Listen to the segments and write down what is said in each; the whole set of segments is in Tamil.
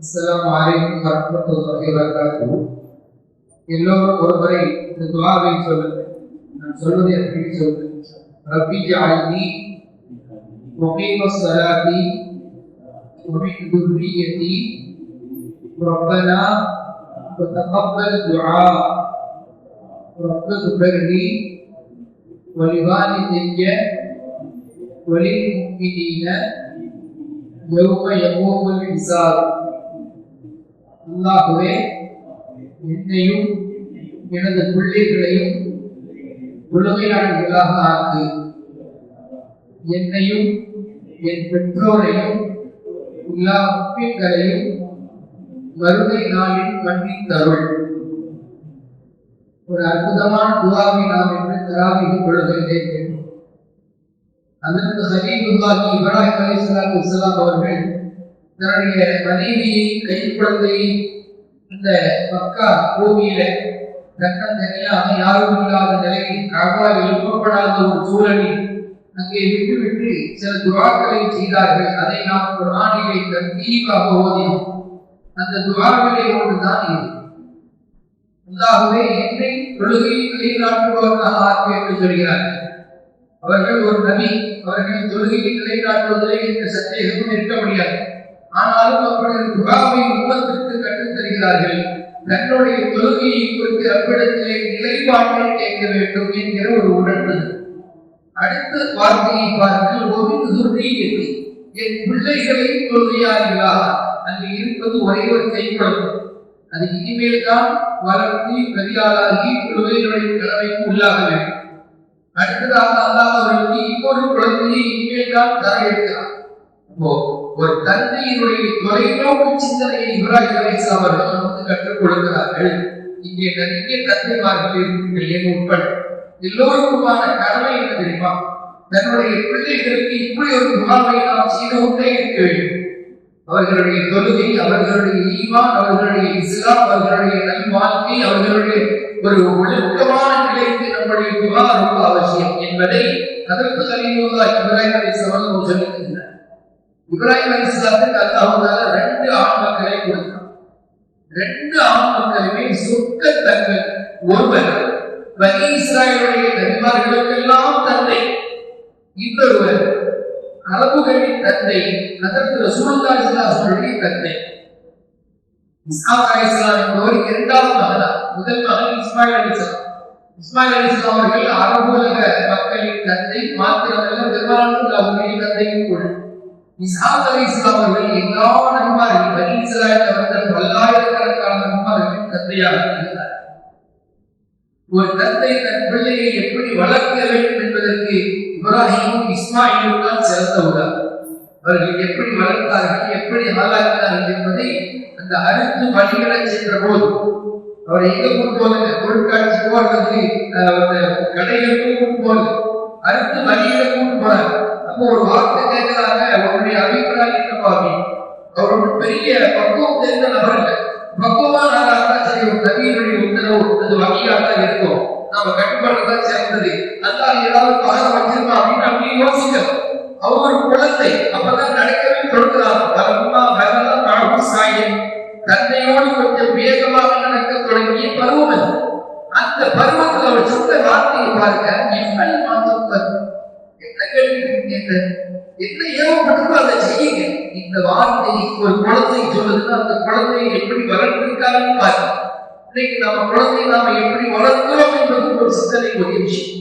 அஸ்ஸலாமு அலைக்கும் வரஹ்மத்துல்லாஹி வபரகாத்துஹு எல்லோரும் ஒருமுறை இந்த துஆவை சொல்லுங்கள் நான் சொல்வதை எப்படி சொல்லுங்கள் ரப்பி ஜஅல்னி முகீம ஸலாத்தி ومن ذريتي ربنا وتقبل دعاء رب اغفر لي ولوالدي وللمؤمنين يوم يقوم الحساب அல்லாகவே என்னையும் எனது பிள்ளைகளையும் உலகையாளர்களாக ஆக்கு என்னையும் என் பெற்றோரையும் எல்லா முப்பின்களையும் வறுமை நாளில் மன்னித்தருள் ஒரு அற்புதமான துவாவை நாம் என்று தராவிக கொள்கையிலே கேட்டோம் அதற்கு ஹலீலுல்லாஹி இப்ராஹிம் அலைஹிஸ்ஸலாத்து இஸ்லாம் அவர்கள் தன்னுடைய மனைவியை கை குழந்தையை இந்த மக்கா பூமியில தன்னந்தனியாக யாரும் இல்லாத நிலையில் காபா எழுப்பப்படாத ஒரு சூழலில் அங்கே விட்டுவிட்டு சில துவாக்களை செய்தார்கள். அதை நாம் ஒரு ஆணிலை தீபாக ஓதினோம் அந்த துவாக்களை ஒன்றுதான் இது அல்லாகவே என்னை தொழுகையில் நிலைநாட்டுபவர்களாக ஆக்கு என்று சொல்கிறார்கள் அவர்கள் ஒரு நபி அவர்கள் தொழுகையில் நிலைநாட்டுவதிலே எந்த சந்தேகமும் இருக்க முடியாது. ஆனாலும் அவர்கள் துகாவை உள்ளத்திற்கு கற்றுத் தருகிறார்கள். தன்னுடைய தொழுகையை குறித்து அவ்விடத்திலே நிலைப்பாட்டை கேட்க வேண்டும் என்கிற ஒரு உணர்வு. அடுத்த வார்த்தையை பாருங்கள். ஒரு துர்நீயத்தை என் பிள்ளைகளை தொழுகையார்களா அங்கு இருப்பது ஒரே ஒரு கைக்குழந்தை அது இனிமேல் தான் வளர்ந்து பெரியாளாகி தொழுகைகளுடைய கடமைக்கு உள்ளாக வேண்டும். அடுத்ததாக அல்லாஹ் அவர்களுக்கு இன்னொரு குழந்தையை இனிமேல் தான் தர இருக்கிறார் ஒரு தந்தையினுடைய தொலைநோக்கு சிந்தனையை இப்ராஹிம் அலிஸ்லாம் அவர்கள் நமக்கு கற்றுக் கொடுக்கிறார்கள். இங்கே நிறைய தந்தைமார்கள் இருக்கிறீர்கள் உட்பட? எல்லோருக்குமான கடமை என்ன தெரியுமா? தன்னுடைய பிள்ளைகளுக்கு இப்படி ஒரு துவாவை நாம் செய்து கொண்டே இருக்க வேண்டும். அவர்களுடைய தொழுகை அவர்களுடைய ஈமான் அவர்களுடைய இஸ்லாம் அவர்களுடைய நல்வாழ்க்கை அவர்களுடைய ஒரு ஒழுக்கமான நிலைக்கு நம்முடைய துவா ரொம்ப அவசியம் என்பதை அதற்கு கலிமுல்லா இப்ராஹிம் அலிஸ்லாம் அவர்கள் சொல்லியிருக்கிறார் இப்ராஹிம் அலிஸ்லாத்துக்கு அல்லாஹால ரெண்டு ஆண்மக்களை கொடுத்தான். ரெண்டு ஆண்மக்களுமே மக்களுமே தங்கள் ஒருவர் பனி இஸ்ராயலுடைய நபிமார்களுக்கெல்லாம் தந்தை இன்னொருவர் அரபுகளின் தந்தை அதற்கு ரசூலுல்லாஹி இஸ்லாசுடைய தந்தை. இஸ்லாமா அலைஹிஸ்ஸலாம் என்பவர் இரண்டாவது மகனார் முதல் மகன் இஸ்மாயில் அலைஹிஸ்ஸலாம் இஸ்மாயில் அலைஹிஸ்ஸலாம் அவர்கள் அரபு உலக மக்களின் தந்தை மாத்திரமல்ல பெருமாள் அவர்களின் தந்தையும் கூட. இஸ்ஹாக் அலைஹிஸ்ஸலாம் அவர்கள் எல்லா நண்பர்கள் பனி இஸ்ராயல் அவர்கள் பல்லாயிரக்கணக்கான நண்பர்களின் தந்தையாக இருந்தார் ஒரு தந்தை தன் பிள்ளையை எப்படி வளர்க்க வேண்டும் என்பதற்கு இப்ராஹிமும் இஸ்மாயிலும் தான் சிறந்த உதாரணம் அவர்கள் எப்படி வளர்த்தார்கள் எப்படி ஆளாக்கினார்கள் என்பதை அந்த அறுத்து பணிகளை சென்ற போது அவர் எங்க கொண்டு போகுது பொருட்காட்சிக்கோ அல்லது கடைகளுக்கும் கொண்டு போகுது அறுத்து வழியில கொண்டு போறாங்க ஒரு வார்த்தை கேட்கிறாங்க அவருடைய அபிப்பிராயம் என்னப்பா அவர் ஒரு பெரிய பக்குவம் தெரிந்த நபர் இல்லை. பக்குவமான ஆளாக சரி ஒரு நவீனுடைய உத்தரவு அது வகையாக தான் இருக்கும். நாம கட்டுப்பாடுதான் சிறந்தது அதான் ஏதாவது பகரம் வச்சிருக்கோம் அப்படின்னு அப்படி யோசிக்கணும். அவர் ஒரு குழந்தை அப்பதான் நடக்கவே தொடங்குறாங்க பலமா பகலாம் நாடும் சாயம் தந்தையோடு கொஞ்சம் வேகமாக நடக்க தொடங்கிய பருவம் அந்த பருவத்தில் அவர் சொந்த வார்த்தையை பாருங்க எப்படி மாற்றம் என்ன என்ன அதை செய்யுங்க இந்த வார்த்தை ஒரு குழந்தை சொல்லுதுன்னா அந்த குழந்தையை எப்படி வளர்த்திருக்காங்கன்னு பாருங்க இன்னைக்கு நம்ம குழந்தையை நாம எப்படி வளர்க்கிறோம் என்பது ஒரு சிந்தனை ஒரு விஷயம்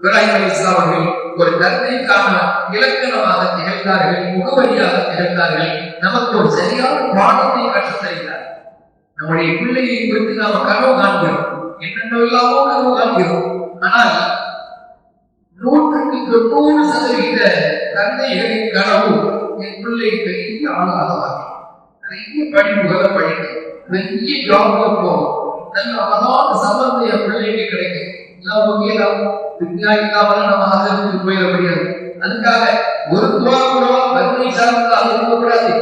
இப்ராஹிம் அலி இஸ்லாம் அவர்கள் ஒரு தந்தைக்கான இலக்கணமாக திகழ்ந்தார்கள் முகவரியாக திகழ்ந்தார்கள் நமக்கு ஒரு சரியான பாடத்தை கற்றுத் நம்முடைய பிள்ளையை குறித்து நாம கனவு காண்கிறோம். என்னென்னவெல்லாமோ கனவு காண்கிறோம். ஆனால் நூற்றுக்கு தொண்ணூறு சதவீத தந்தைகளின் கனவு என் பிள்ளை பெரிய ஆளாக நிறைய படிப்புகளை படிக்கும் பெரிய ஜாப்ல போகும் நல்ல அழகான சம்பந்தம் என் பிள்ளைக்கு கிடைக்கும். எல்லாம் ஓகேலாம் விஞ்ஞானி இல்லாமல் நம்ம ஆதரவுக்கு போயிட முடியாது. அதுக்காக ஒரு துவா கூடவா வறுமை சார்ந்ததாக இருக்கக்கூடாது.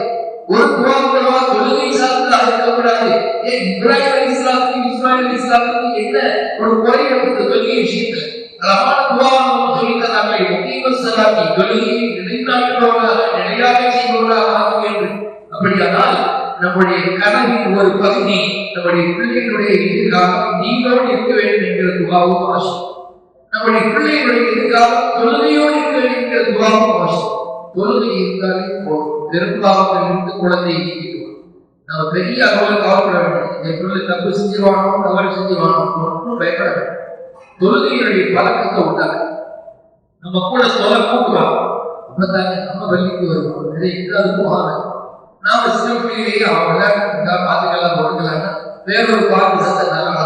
ஒரு துவா கூடவா தொழுகை சார்ந்ததாக இருக்கக்கூடாது. ஏன் இப்ராஹிம் அலி இஸ்லாத்துக்கு இஸ்மாயில் அலி இஸ்லாத்துக்கு என்ன ஒரு குறை நமக்கு தொழுகை விஷயத்துல? அழகான துவா நம்ம சொல்லி தராங்க முக்கிய சலாத்தி நிலையாக செய்பவர்களாக ஆக வேண்டும் அப்படியானால் நம்முடைய கனவின் ஒரு பகுதி நம்முடைய பிள்ளைகளுடைய எதிர்காலம் நீங்களோடு இருக்க வேண்டும் என்கிற துவாவும் நம்முடைய பிள்ளைகளுடைய எதிர்காலம் தொழுகையோடு இருக்க வேண்டும் என்கிற துவாவும் தொழுகை இருந்தாலே போதும் இருந்து நம்ம பெரிய அளவில் கவலைப்பட வேண்டும் என் பிள்ளை தப்பு செஞ்சிருவானோ தவறு செஞ்சிருவானோ பயப்பட வேண்டும் தொழுகையினுடைய பழக்கத்தை உண்டாங்க நம்ம கூட சொல்ல கூப்பிடுவாங்க. அப்பதாங்க நம்ம வள்ளிக்கு வருவோம் நிறைய எங்காவது போகாம நாம சின்ன அவங்க பாத்துக்கலாம் கொடுக்கலாம்னா வேறொரு பாட்டு சத்த நல்லா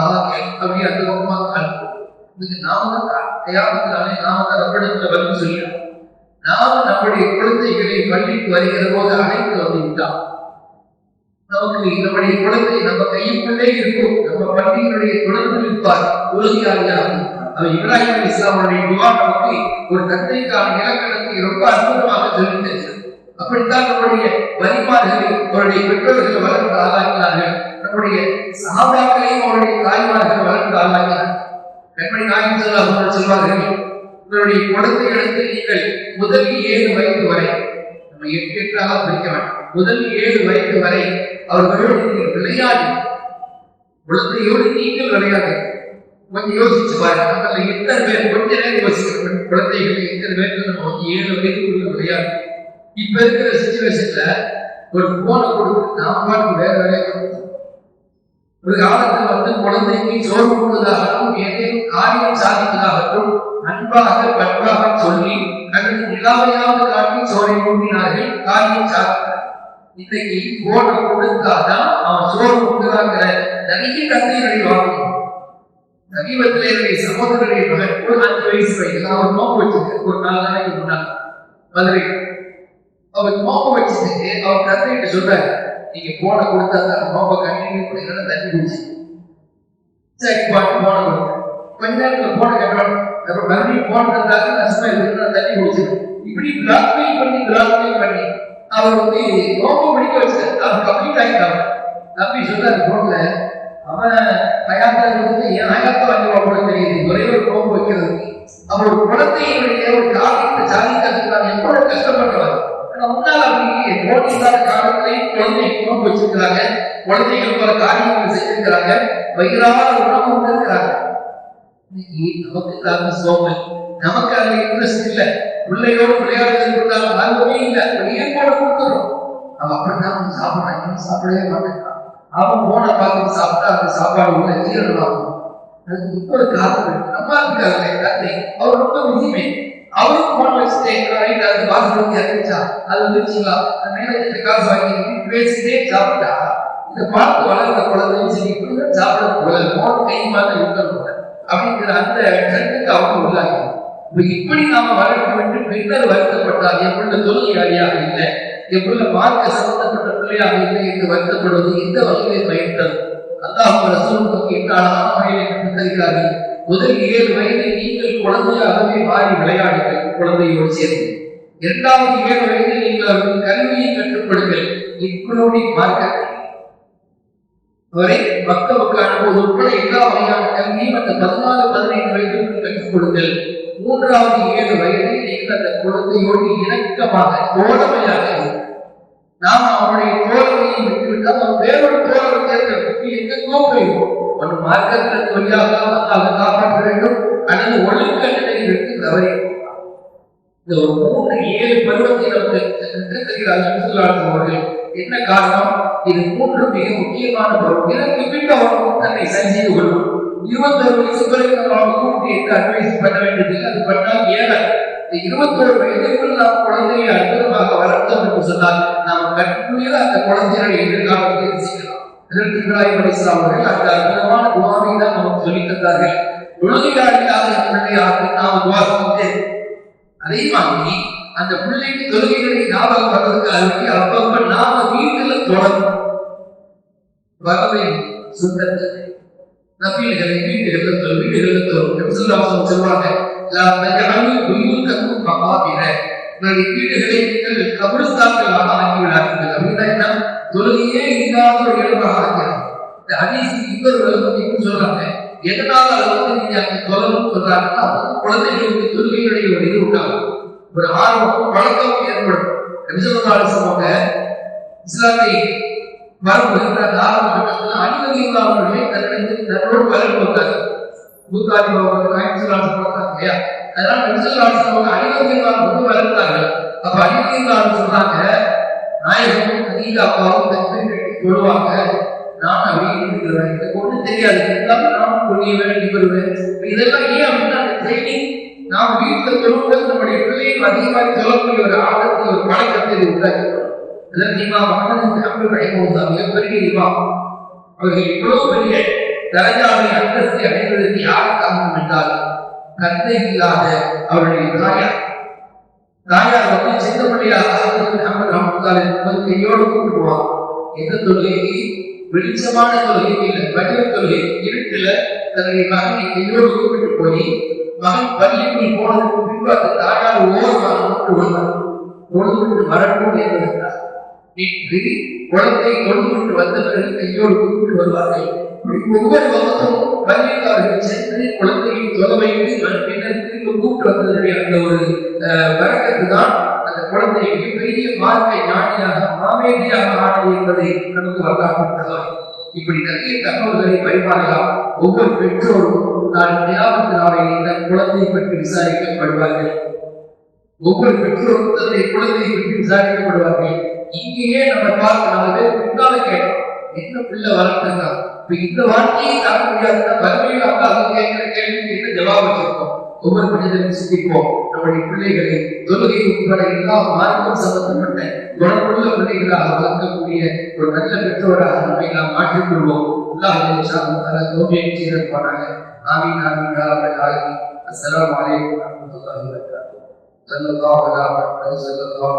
அப்படி அந்த பக்கமா அனுப்பும் இதுக்கு நாம தான் தயாரத்தினாலே நாம தான் ரப்படத்துல பதில் சொல்லலாம் நாம நம்முடைய குழந்தைகளை பள்ளிக்கு வருகிற போது அழைத்து வந்து விட்டான் நமக்கு நம்முடைய குழந்தை நம்ம கையுக்குள்ளே இருக்கும். நம்ம பள்ளியினுடைய தொடர்பு இருப்பார். உறுதியாளியாக அவர் இப்ராஹிம் இஸ்லாமுடைய துவா நமக்கு ஒரு தந்தைக்கான இலக்கணத்தை ரொம்ப அற்புதமாக தெரிவித்தது அப்படித்தான் நம்முடைய வரிமார்கள் அவருடைய பெற்றோர்கள் வளர்ந்து ஆளாகிறார்கள் நம்முடைய சகாபாக்களையும் அவருடைய தாய்மார்கள் வளர்ந்து ஆளாக்கினார்கள் கண்மணி நாயகம் அவர்கள் சொல்வார்கள் உங்களுடைய குழந்தைகளுக்கு நீங்கள் முதல் ஏழு வயது வரை நம்ம எட்டு எட்டாக பிரிக்க முதல் ஏழு வயது வரை அவர்களோடு நீங்கள் விளையாடி குழந்தையோடு நீங்கள் விளையாடு கொஞ்சம் யோசிச்சு பாருங்க. அதில் எத்தனை பேர் கொஞ்ச நேரம் யோசிக்கிறோம் குழந்தைகள் எத்தனை பேருக்கு நம்ம வந்து ஏழு வயதுக்குள்ள விளையாடு. இப்ப இருக்கிற சுச்சுவேஷன்ல ஒரு போனை கொடுத்து நாம் பாட்டு வேற வேலையை ஒரு காலத்தில் வந்து குழந்தைக்கு சோறு கொடுப்பதாகவும் ஏதேனும் காரியம் சாதித்ததாகவும் அன்பாக பண்பாக சொல்லி அல்லது நிலாவையாவது காட்டி சோரை ஊட்டினார்கள் காரியம் சாதித்தார் இன்னைக்கு போனை கொடுத்தாதான் அவன் சோறு கொடுக்குறாங்கிற நிறைய கதைகளை வாங்கணும் சமீபத்தில் என்னுடைய சகோதரனுடைய மகன் ஒரு அஞ்சு வயசு வயதில் அவர் நோக்கு வச்சிருக்க ஒரு நாலு நாளைக்கு முன்னாள் மதுரை. அவர் நோக்கம் வச்சுட்டு அவர் தந்தைகிட்ட சொல்றாரு நீங்க போன கொடுத்தா தான் நோக்க கண்டினியூ பண்ணீங்கன்னா தண்ணி குடிச்சு சரி பாட்டு போன கொடுத்தேன். கொஞ்ச நேரத்தில் போன கேட்டோம் அப்புறம் மறுபடியும் போன தந்தாக்க நஷ்டமா இருக்குன்னா தண்ணி குடிச்சிடும் இப்படி பிளாக்மெயில் பண்ணி பிளாக்மெயில் பண்ணி அவர் வந்து ரொம்ப பிடிக்க வச்சார் அவர் கம்ப்ளீட் ஆகிட்டாங்க தம்பி சொன்னார் போன்ல அவன் ஹயாத்தா வந்து என் ஹயாத்தா வாங்கி கூட தெரியுது. ஒரே ஒரு கோபம் வைக்கிறது. அவரோட குழந்தையினுடைய ஒரு காரியத்தை சாதிக்கிறதுக்கு நான் எவ்வளவு கஷ்டப்படுறாங்க முன்னால் அப்படி நோட்டு இல்லாத காலத்திலையும் குழந்தை நோக்கு வச்சிருக்கிறாங்க. குழந்தைகள் பல காரியங்கள் செய்திருக்கிறாங்க. வயிறார உணவு இருக்கிறாங்க நமக்கு காரண சோமல் நமக்கு அதுல இன்ட்ரெஸ்ட் இல்லை. பிள்ளையோடு விளையாடுறது கொடுத்தாலும் ஆர்வமே இல்லை. வெளியே போட கொடுத்துறோம் அவன் அப்படிதான் அவன் சாப்பிடுறான். இவன் சாப்பிடவே மாட்டேங்கிறான். அவன் போன பார்த்து சாப்பிட்டா அந்த சாப்பாடு உள்ள ஜீரணமாகும் அதுக்கு இப்போ ஒரு காரணம் இருக்கு. நம்ம இருக்காங்களே தந்தை அவர் ரொம்ப விதிமை அவரும் போன் வச்சுட்டு அது பாத்ரூம் இறங்கிச்சா அது வந்துச்சுங்களா மேனேஜர் காசு வாங்கி பேசிட்டே சாப்பிட்டா இதை பார்த்து வளர்ந்த குழந்தையும் சரி இப்படிதான் சாப்பிட போல போன் கை மாதிரி இருக்கணும் அப்படிங்கிற அந்த கருத்துக்கு அவங்க உள்ளாங்க இப்படி நாம வளர்க்க வேண்டும் பின்னர் வருத்தப்பட்டால் என் தொழிலாளியாக இல்லை என் மார்க்க சம்பந்தப்பட்ட பிள்ளையாக இல்லை என்று வருத்தப்படுவது இந்த வகையிலே பயன்றது அல்லாஹ் ரசூலுக்கு என்னால் ஆணையை தருகிறார்கள் முதல் ஏழு வயதில் நீங்கள் குழந்தையாகவே மாறி விளையாடுங்கள் குழந்தையோடு சேர்ந்து. இரண்டாவது ஏழு வயதில் நீங்கள் அவர்கள் கல்வியை கற்றுக்கொடுங்கள் இக்குளோடி மார்க்க வரை மக்களுக்கு அனுப்புவது வழங்கி அந்த பதினாலு பதினைந்து வயதிற்கு கற்றுக் கொடுங்கள். மூன்றாவது ஏழு வயதில் நீங்கள் அந்த குழந்தையோடு இணக்கமாக தோழமையாக நாம் அவனுடைய தோழமையை விட்டுவிட்டால் அவன் வேறொரு தோழமை தேர்ந்தெடுத்து எங்கெங்கோ போய்வோம் ஒரு மார்க்கத்தின் வழியாக அல்லாஹ் காப்பாற்ற வேண்டும். அல்லது ஒழுக்க நிலையில் இருந்து தவறி இந்த ஒரு மூன்று ஏழு பருவத்தை நமக்கு கற்றுத்தருகிறார்கள் சொல்லார்கள் அவர்கள். என்ன காரணம்? இது மூன்று மிக முக்கியமான பருவம். இதற்கு பின் அவர் தன்னை சரி செய்து கொள்ளும் இருபத்தொரு வயசு வரைக்கும் நாம் கூட்டி அட்வைஸ் பண்ண வேண்டியதில்லை அது பண்ணால் ஏழாது இந்த இருபத்தொரு வயதுக்குள் நாம் குழந்தையை அற்புதமாக வளர்த்தோம் என்று சொன்னால் நாம் அந்த குழந்தைகளை எதிர்காலத்தை செய்யலாம் அதற்கு இப்ராஹிம் அவர்கள் அந்த அற்புதமான துவாவை தான் நமக்கு சொல்லித் தந்தார்கள். தொழுகையாளியாக பிள்ளையாக நாம் துவா செஞ்சு அதே மாதிரி அந்த பிள்ளைக்கு தொழுகைகளை ஞாபகம் வர்றதுக்காக அப்பப்ப நாம வீட்டுல தொடரும் வரவை சுத்தத்தை நபீல்களை வீட்டுகள்ல தொழும் வீடுகள்ல தொழும் நபிசுல்லாசம் சொல்றாங்க லா தஜஅலு புயூதக்கும் மகாபிர உங்களுடைய வீடுகளை நீங்கள் கபிரஸ்தான்களாக ஆக்கிவிடாதீர்கள் அப்படின்னா என்ன? தொழுகையே இல்லாத ஒரு இடமாக ஆக்கிறாங்க இந்த ஹதீஸ் இன்னொரு சொல்றாங்க எதனால அதை நீங்க அங்க தொழணும் சொல்றாங்கன்னா குழந்தைகளுக்கு தொழுகையுடைய ஒரு இது உண்டாகும். ஒரு ஆர்வம் பழக்கம் ஏற்படும். சொல்லுவாங்க இஸ்லாத்தை வருகின்ற காலகட்டத்தில் அனுமதியுள்ள அவர்களை தன்னோடு இல்லையா? அதனால நெரிசலாக அவங்க அனுமதியுள்ள வந்து வளர்ந்தாங்க அப்ப அனுமதியுள்ள சொன்னாங்க நாயகம் அதிக அப்பாவும் தந்தை கட்டி நான் எனக்கு ஒன்றும் தெரியாது. எல்லாமே நானும் புரியுவேன் இதெல்லாம் ஏன் அப்படின்னா அந்த ட்ரைனிங் நாம் வீட்டில் சொல்லும்போது நம்முடைய பிள்ளைகள் அதிகமாக சொல்லக்கூடிய ஒரு ஒரு பழக்கத்தை உண்டாக்கி அதற்கு இமாம் அஹமது அப்துல் ரஹிமுல்லா மிகப்பெரிய இமாம் அவர்கள் இவ்வளவு பெரிய தரஜாவை அடைவதற்கு யார் காரணம் என்றால் கத்தை இல்லாத அவருடைய தாயார். தாயார் வந்து சின்ன பிள்ளையாக அஹமது ரஹமத்துல்லாஹி என்பது கையோடு கூப்பிடுவார் எந்த தொழுகைக்கு? வெளிச்சமான தொழுகை இல்லை வடிவ தொழுகை. இருட்டுல தன்னுடைய மகனை கையோடு கூப்பிட்டு போய் மகன் பள்ளிக்குள் போனதுக்கு பின்பு அந்த தாயார் ஓரமாக கொண்டு வந்தார் தொழுது வரட்டும் என்பதற்காக இன்று குழந்தை கொண்டு வந்த பிறகு கையோடு கூப்பிட்டு வருவார்கள். ஒவ்வொரு வகுப்பும் பள்ளிக்காரர்கள் சென்று குழந்தையை தொலை வைத்து பின்னர் திரும்ப கூப்பிட்டு வந்ததுடைய அந்த ஒரு வரக்கத்து தான் அந்த குழந்தை மிகப்பெரிய வாழ்க்கை ஞானியாக மாமேதியாக ஆனது என்பதை நமக்கு வரலாற்றுள்ளதாய் இப்படி நிறைய தகவல்களை பரிமாறலாம். ஒவ்வொரு பெற்றோரும் நான் தியாகத்து நாளையில் தன் பற்றி விசாரிக்கப்படுவார்கள். ஒவ்வொரு பெற்றோரும் தன்னுடைய குழந்தையை பற்றி விசாரிக்கப்படுவார்கள். இங்கேயே நம்ம பார்க்க நாலு பேர் பின்னால கேட்டோம். என்ன பிள்ளை வளர்த்துங்க இப்ப இந்த வார்த்தையை தர முடியாதுன்னா வறுமையில் அவங்க அவங்க கேட்கிற கேள்விக்கு என்ன ஜவாப் வச்சிருக்கோம்? ஒவ்வொரு மனிதனும் சிந்திப்போம். நம்முடைய பிள்ளைகளை தொழுகை உட்பட எல்லா மார்க்கம் சம்பந்தப்பட்ட குணமுள்ள பிள்ளைகளாக வளர்க்கக்கூடிய ஒரு நல்ல பெற்றோராக நம்மை நாம் மாற்றிக்கொள்வோம். அல்லாஹ் தோல்வியை செய்து போனாங்க ஆமீன் ஆமீன் யாரபல் ஆலமீன். அஸ்ஸலாமு அலைக்கும் வரஹ்மத்துல்லாஹி வபரகாத்துஹு ஸல்லல்லாஹு